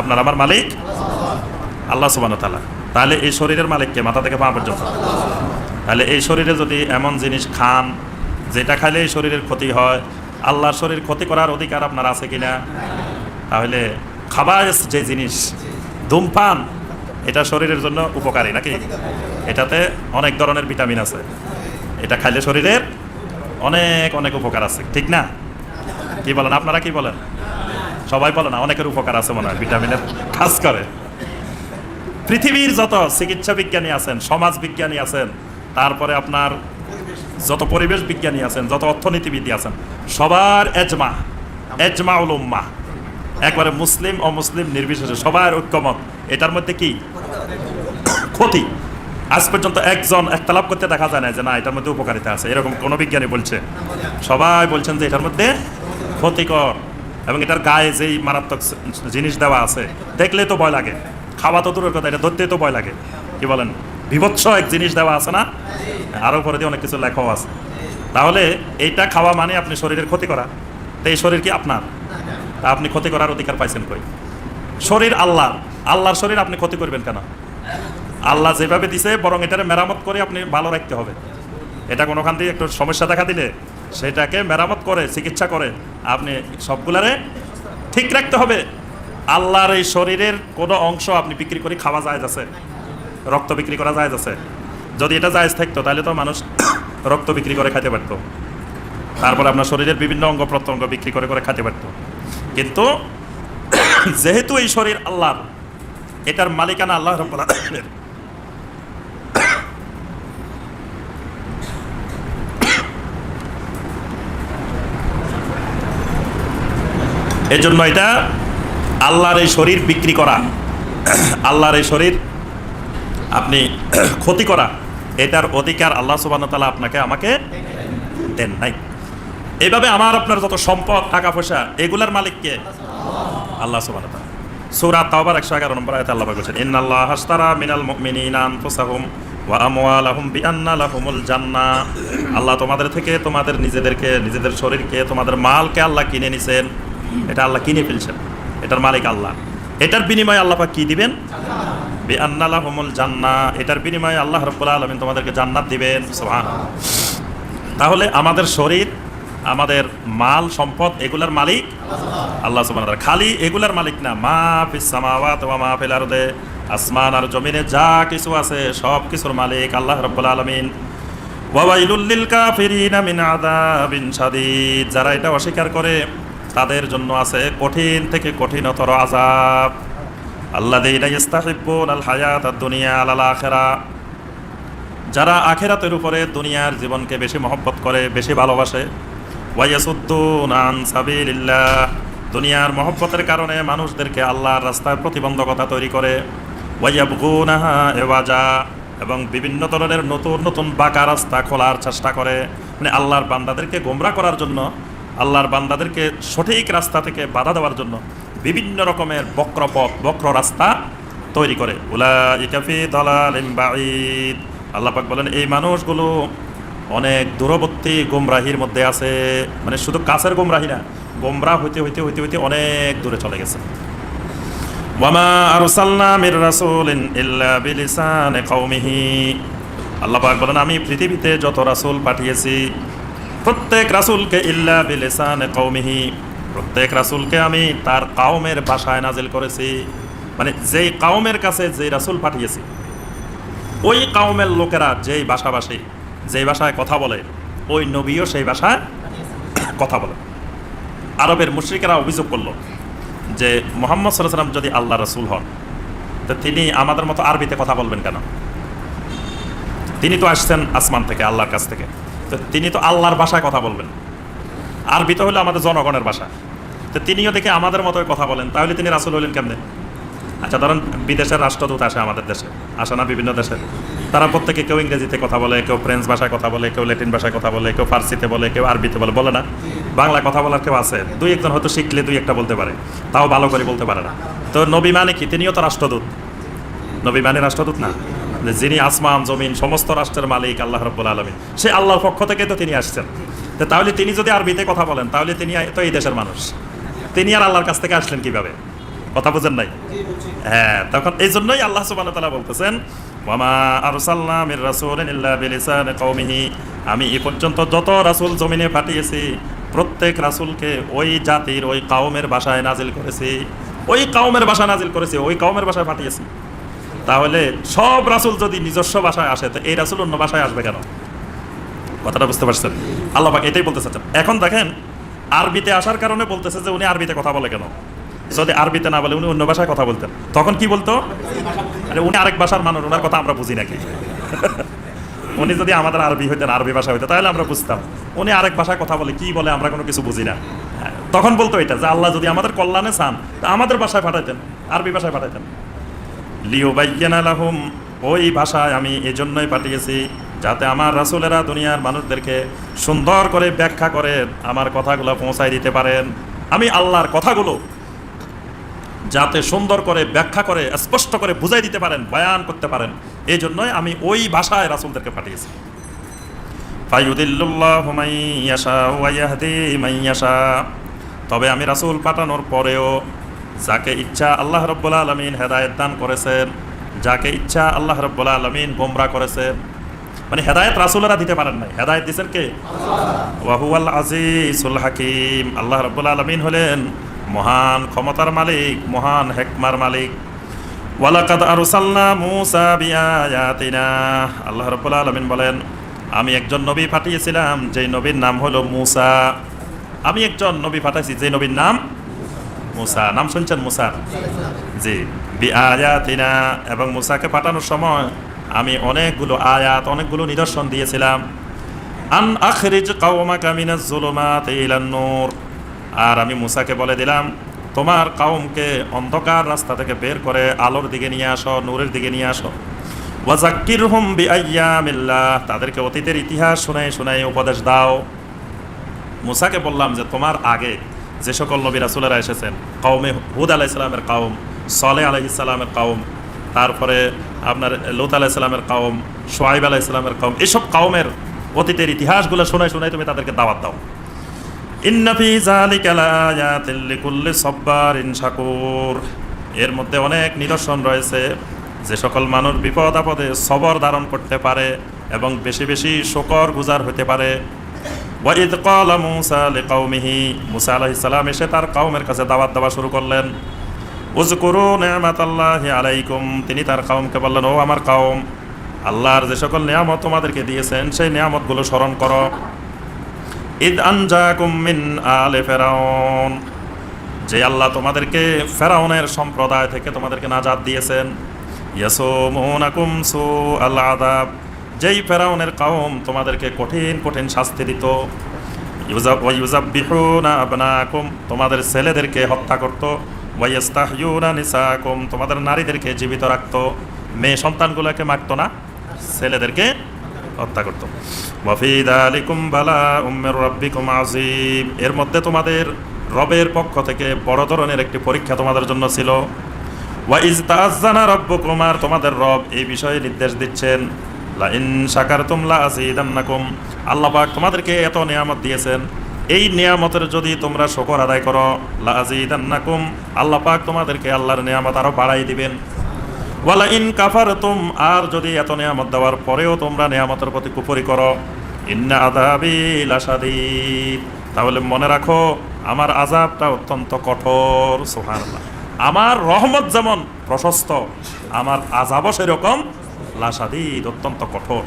আপনার আমার মালিক? আল্লাহ সুবান তালা তাহলে এই শরীরের মালিককে মাথা থেকে পা পর্যন্ত। তাহলে এই শরীরে যদি এমন জিনিস খান, যেটা খাইলে এই শরীরের ক্ষতি হয়, আল্লাহর শরীর ক্ষতি করার অধিকার আপনার আছে কিনা? তাহলে খাবার যে জিনিস, ধূমপান, এটা শরীরের জন্য উপকারী নাকি? এটাতে অনেক ধরনের ভিটামিন আছে। এটা খাইলে শরীরের অনেক অনেক উপকার আছে। ঠিক না? কি বলেন? আপনারা কি বলেন? সবাই বলে না, অনেকের উপকার আছে মনে হয়, ভিটামিনের কাজ করে। পৃথিবীর যত চিকিৎসা বিজ্ঞানী আছেন, সমাজ বিজ্ঞানী আছেন, তারপরে আপনার যত পরিবেশ বিজ্ঞানী আছেন, যত অর্থনীতিবিদ আছেন, সবার এজমা এজমা উলুম্মা একবারে মুসলিম ও মুসলিম নির্বিশেষে সবার ঐক্যমত, এটার মধ্যে কি? ক্ষতি। আজ পর্যন্ত একজন একতলাপ করতে দেখা যায় না যে না, এটার মধ্যে উপকারিতা আছে। এরকম কোনো বিজ্ঞানী বলছে, সবাই বলছেন যে এটার মধ্যে ক্ষতিকর। এবং এটার গায়ে যেই মারাত্মক জিনিস দেওয়া আছে দেখলে তো ভয় লাগে। খাওয়া তো দূরের কথা, এটা ধরতে তো ভয় লাগে। কি বলেন? বিভৎস এক জিনিস দেওয়া আছে না? আরও পরে দিয়ে অনেক কিছু লেখাও আছে। তাহলে এইটা খাওয়া মানে আপনি শরীরের ক্ষতি করা। তো এই শরীর কি আপনার? তা আপনি ক্ষতি করার অধিকার পাইছেন কই? শরীর আল্লাহ আল্লাহর শরীর আপনি ক্ষতি করবেন কেন? আল্লাহ যেভাবে দিছে, বরং এটারে মেরামত করে আপনি ভালো রাখতে হবে। এটা কোনোখান থেকে একটু সমস্যা দেখা দিলে সেটাকে মেরামত করে, চিকিৎসা করে। আপনি সবগুলারে ঠিক রাখতে হবে। আল্লাহর এই শরীরের কোনো অংশ আপনি বিক্রি করে খাওয়া যায় আছে। রক্ত বিক্রি করা যায় আছে। যদি এটা জায়জ থাকতো, তাহলে তো মানুষ রক্ত বিক্রি করে খাইতে পারতো। তারপর আপনার শরীরের বিভিন্ন অঙ্গ প্রত্যঙ্গ বিক্রি করে করে খাইতে পারতো। কিন্তু যেহেতু এই শরীর আল্লাহর, এটার মালিকানা আল্লাহ রব্বুল এই জন্য এটা আল্লাহর এই শরীর বিক্রি করা, আল্লাহর এই শরীর আপনি ক্ষতি করা, এটার অধিকার আল্লাহ সুবান তালা আপনাকে আমাকে দেন নাই। এইভাবে আমার আপনার যত সম্পদ টাকা পয়সা এগুলার মালিককে আল্লাহ সুবান সুরা তাওবার একশো এগারো নম্বর আয়তে আল্লাহ বলছেন, ইন্নাল্লাহ হাস্তারা মিনাল লাহুমুল জান্নাহ। আল্লাহ তোমাদের থেকে, তোমাদের নিজেদেরকে, নিজেদের শরীরকে, তোমাদের মালকে আল্লাহ কিনে নিছেন। এটা আল্লাহ কিনে ফেলছেন। এটার মালিক আল্লাহ। এটার বিনিময়ে আল্লাহ পাক কি দিবেন? বিআন্না লাহুমুল জান্নাহ এটার বিনিময়ে আল্লাহ রাব্বুল আলমিন তোমাদেরকে জান্নাত দিবেন। তাহলে আমাদের শরীর, আমাদের মাল, সম্পদ এগুলার মালিক আল্লাহ তাআলা। খালি এগুলার মালিক না। মা ফিস সামাওয়াত ওয়া মা আসমান আর জমিনে যা কিছু আছে সব কিছুর মালিক আল্লাহ রাব্বুল আলামিন। ওয়াইলুল লিল কাফিরিনা মিন শাদীদ। যারা এটা অস্বীকার করে তাদের জন্য আছে কঠিন থেকে কঠিনতর আল্লাযীনা ইস্তাহিব্বুন আল হায়াত দুনিয়া আখিরা। যারা আখেরাতের উপরে দুনিয়ার জীবনকে বেশি মহব্বত করে, বেশি ভালোবাসে দুনিয়ার মহব্বতের কারণে মানুষদেরকে আল্লাহর রাস্তায় প্রতিবন্ধকতা তৈরি করে এওয়াজা। এবং বিভিন্ন ধরনের নতুন নতুন বাঁকা রাস্তা খোলার চেষ্টা করে। মানে আল্লাহর বান্দাদেরকে গোমরা করার জন্য আল্লাহর বান্দাদেরকে সঠিক রাস্তা থেকে বাধা দেওয়ার জন্য বিভিন্ন রকমের বক্রপথ, বক্র রাস্তা তৈরি করে। উলা আল্লাহ বলেন, এই মানুষগুলো অনেক দূরবর্তী গোমরাহির মধ্যে আছে। মানে শুধু কাছের গোমরাহি না গোমরা হইতে হইতে হইতে হইতে অনেক দূরে চলে গেছে। ওয়ামা আরসালনা মির রাসূলিন ইল্লা বিলিসানি কওমিহি। আল্লাহ পাক বলেন, আমি পৃথিবীতে যত রাসূল পাঠিয়েছি প্রত্যেক রাসূলকে ইল্লা বিলিসানি কওমিহি, প্রত্যেক রাসূলকে আমি তার কাউমের ভাষায় নাজিল করেছি। মানে যেই কাউমের কাছে যেই রাসূল পাঠিয়েছি, ওই কাউমের লোকেরা যেই ভাষাভাষী, যেই ভাষায় কথা বলে, ওই নবীও সেই ভাষায় কথা বলে। আরবের মুশ্রিকেরা অভিযোগ করল যে মোহাম্মদ সাল্লাম যদি আল্লাহ রসুল হন, তো তিনি আমাদের মতো আরবিতে কথা বলবেন কেন? তিনি তো আসছেন আসমান থেকে, আল্লাহর কাছ থেকে। তো তিনি তো আল্লাহর ভাষায় কথা বলবেন। আরবি তো হলো আমাদের জনগণের ভাষা। তো তিনিও দেখে আমাদের মতোই কথা বলেন। তাহলে তিনি রাসুল হলেন কেমনে? আচ্ছা ধরেন বিদেশের রাষ্ট্রদূত আসে আমাদের দেশে। আসে না বিভিন্ন দেশে তারা প্রত্যেকে কেউ ইংরেজিতে কথা বলে, কেউ ফ্রেঞ্চ ভাষায় কথা বলে, কেউ ল্যাটিন ভাষায় কথা বলে, কেউ ফার্সিতে বলে, কেউ আরবিতে বলে বলে না। বাংলা কথা বলার কেউ আছে। দুই একজন হয়তো শিখলে দুই একটা বলতে পারে। তাও ভালো করে বলতে পারে না। তো নবী মানে কি? তিনিও তো রাষ্ট্রদূত। নবী মানে রাষ্ট্রদূত না? যিনি আসমান, জমিন, সমস্ত রাষ্ট্রের মালিক, আল্লাহ রব্বুল আলমী সে আল্লাহর পক্ষ থেকে তো তিনি আসছেন। তাহলে তিনি যদি আরবিতে কথা বলেন, তাহলে তিনি তো এই দেশের মানুষ। তিনি আর আল্লাহর কাছ থেকে আসলেন কীভাবে? কথা বুঝেন নাই? হ্যাঁ তখন এই জন্যই আল্লাহ সুবহানাহু ওয়া তাআলা বলতেছেন ইল্লা বিলিসানি আমি এই পর্যন্ত যত রাসূল জমিনে পাঠিয়েছি প্রত্যেক রাসূলকে ওই জাতির, ওই কাউমের ভাষায় নাজিল করেছি। ওই কাউমের ভাষা নাজিল করেছি, ওই কাউমের ভাষায় পাঠিয়েছি তাহলে সব রাসুল যদি নিজস্ব ভাষায় আসে তো এই রাসুল অন্য ভাষায় আসবে কেন? কথাটা বুঝতে পারছেন? আল্লাহ এটাই বলতে চাচ্ছেন। এখন দেখেন আরবিতে আসার কারণে বলতেছে যে উনি আরবিতে কথা বলে কেন? যদি আরবিতে না বলে উনি অন্য ভাষায় কথা বলতেন। তখন কি বলতো? আরে উনি আরেক ভাষার মানুষ ওনার কথা আমরা বুঝি নাকি? উনি যদি আমাদের আরবি হইতেন আরবি ভাষা হইতো তাহলে আমরা বুঝতাম। উনি আরেক ভাষায় কথা বলে কি বলে আমরা কোনো কিছু বুঝি না। হ্যাঁ, তখন বলতো এটা যে আল্লাহ যদি আমাদের কল্যাণে চান তা আমাদের ভাষায় পাঠাইতেন আরবি ভাষায় পাঠাইতেন লিওবাইয়ানা লাহুম। ওই ভাষায় আমি এজন্যই পাঠিয়েছি যাতে আমার রাসূলেরা দুনিয়ার মানুষদেরকে সুন্দর করে ব্যাখ্যা করে আমার কথাগুলো পৌঁছায় দিতে পারেন। আমি আল্লাহর কথাগুলো যাতে সুন্দর করে ব্যাখ্যা করে, স্পষ্ট করে বুঝাই দিতে পারেন, বয়ান করতে পারেন। এই জন্যই আমি ওই ভাষায় রাসূলদেরকে পাঠিয়েছি। তবে আমি রাসূল পাঠানোর পরেও যাকে ইচ্ছা আল্লাহ রব্বুল আলমিন হেদায়েত দান করেছেন, যাকে ইচ্ছা আল্লাহ রব্বুল আলমিন গোমরা করেছেন। মানে হেদায়েত রাসূলেরা দিতে পারেন নাই। হেদায়েত দিয়েছেন কে? ওয়াহুয়াল আজিজুল হাকিম। আল্লাহ রব্বুল আলমিন হলেন মহান ক্ষমতার মালিক, মহান হেকমার মালিক। ওয়ালাকাদ আরসালনা মূসা বিআয়াতিনা। আল্লাহ রাব্বুল আলামিন বলেন, আমি একজন নবী পাঠিয়েছিলাম, যেই নবীর নাম হলো মূসা। আমি একজন নবী পাঠাইছি যে নবীর নাম মূসা, নাম শুনছেন মূসা? জি। বিআয়াতিনা, এবং মূসাকে পাঠানোর সময় আমি অনেকগুলো আয়াত, অনেকগুলো নিদর্শন দিয়েছিলাম। আন আখরিজ কাওমাকা মিনাজ জুলুমাতি ইলান নূর। আর আমি মুসাকে বলে দিলাম, তোমার কাউমকে অন্ধকার রাস্তা থেকে বের করে আলোর দিকে নিয়ে আসো, নূরের দিকে নিয়ে আসো। ওয়াজাক্কির হুম বিআইয়ামিল্লাহ। তাদেরকে অতীতের ইতিহাস শুনাই শুনাই উপদেশ দাও। মুসাকে বললাম যে, তোমার আগে যে সকল নবী রাসুলেরা এসেছেন কৌমে হুদ আলাহ ইসলামের কাউম সলে আলাহ ইসলামের কাউম তারপরে আপনার লুত আলাহ ইসলামের কাউম সোয়াইব আলাহ ইসলামের কাউম এসব কাউমের অতীতের ইতিহাসগুলো শোনাই শোনাই তুমি তাদেরকে দাওয়াত দাও। শাকুর। এর মধ্যে অনেক নিদর্শন রয়েছে, যে সকল মানুষ বিপদ আপদে সবর ধারণ করতে পারে এবং বেশি বেশি শকর গুজার হতে পারে। ওয়াইদ ক্বালা মূসা লিকাওমিহি, মুসা আলাইহিস সালাম এসে তার কওমের কাছে দাওয়াত দেওয়া শুরু করলেন। উজকুরু নিয়ামাতাল্লাহি আলাইকুম, তিনি তার কওমকে বললেন, ও আমার কওম, আল্লাহর যে সকল নিয়ামত তোমাদেরকে দিয়েছেন, সেই নিয়ামতগুলো স্মরণ করো। ইদ আনজাকুম মিন আলে ফেরাউন, যে আল্লাহ তোমাদেরকে ফেরাউনের সম্প্রদায় থেকে তোমাদেরকে নাজাদ দিয়েছেন। ইয়াসুমুনাকুম সু আল্লাহ আদাব যেই ফেরাউনের কাউম তোমাদেরকে কঠিন কঠিন শাস্তি দিত। তোমাদের ছেলেদেরকে হত্যা করত। তোমাদের নারীদেরকে জীবিত রাখতো। মেয়ে সন্তানগুলোকে মারতো না, ছেলেদেরকে হত্যা করতো। আলিকুম উম্মের রব্বিকুম এর মধ্যে তোমাদের রবের পক্ষ থেকে বড় ধরনের একটি পরীক্ষা তোমাদের জন্য ছিল। ওয়াইজ তাজানা রব্বুকুম, আর তোমাদের রব এই বিষয়ে নির্দেশ দিচ্ছেন। লা ইন শাকারতুম লা আযীদান্নাকুম। আল্লাহ পাক তোমাদেরকে এত নিয়ামত দিয়েছেন। এই নিয়ামতের যদি তোমরা শকর আদায় করো, লা আযীদান্নাকুম, আল্লাহ পাক তোমাদেরকে আল্লাহর নিয়ামত আরও বাড়াই দিবেন। ওয়ালা ইন কাফারতুম, আর যদি এত নিয়ামত দেওয়ার পরেও তোমরা নিয়ামতের প্রতি কুফরি করো তাহলে মনে রাখো, আমার আযাবটা অত্যন্ত কঠোর, সুবহানাল্লাহ। আমার রহমত যেমন প্রশস্ত, আমার আজাবও সেরকম লাশাদীদ অত্যন্ত কঠোর